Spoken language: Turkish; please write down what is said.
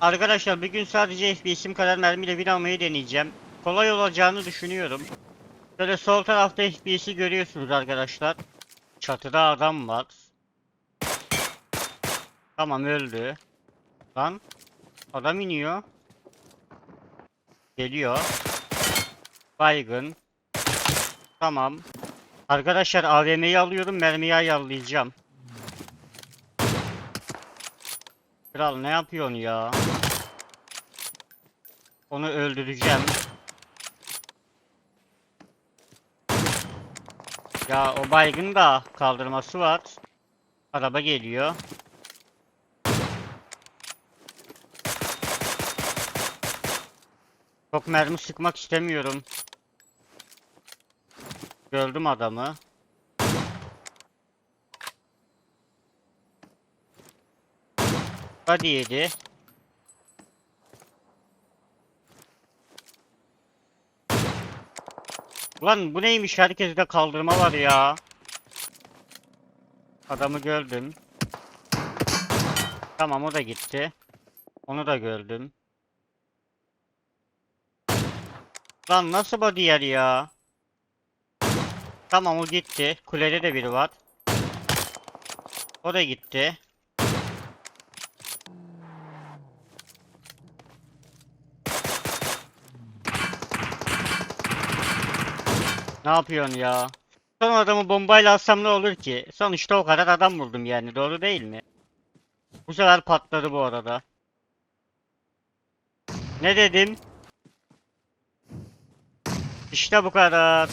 Arkadaşlar bugün sadece FPS'im kadar mermiyle bir almayı deneyeceğim. Kolay olacağını düşünüyorum. Şöyle sol tarafta FPS'i görüyorsunuz arkadaşlar. Çatıda adam var. Tamam öldü. Lan. Adam iniyor. Geliyor. Baygın. Tamam. Arkadaşlar AVM'yi alıyorum mermiyi ayarlayacağım. Kral ne yapıyorsun ya? Onu öldüreceğim. Ya o baygın da kaldırması var. Araba geliyor. Çok mermi sıkmak istemiyorum. Gördüm adamı. Hadi yedi. Ulan bu neymiş herkeste kaldırma var ya. Adamı gördüm. Tamam o da gitti. Onu da gördüm. Lan nasıl body yer ya? Tamam o gitti. Kulede de biri var. O da gitti. Ne yapıyorsun ya? Son adamı bombayla alsam ne olur ki? Sonuçta o kadar adam buldum yani doğru değil mi? Bu sefer patladı bu arada. Ne dedim? İşte bu kadar.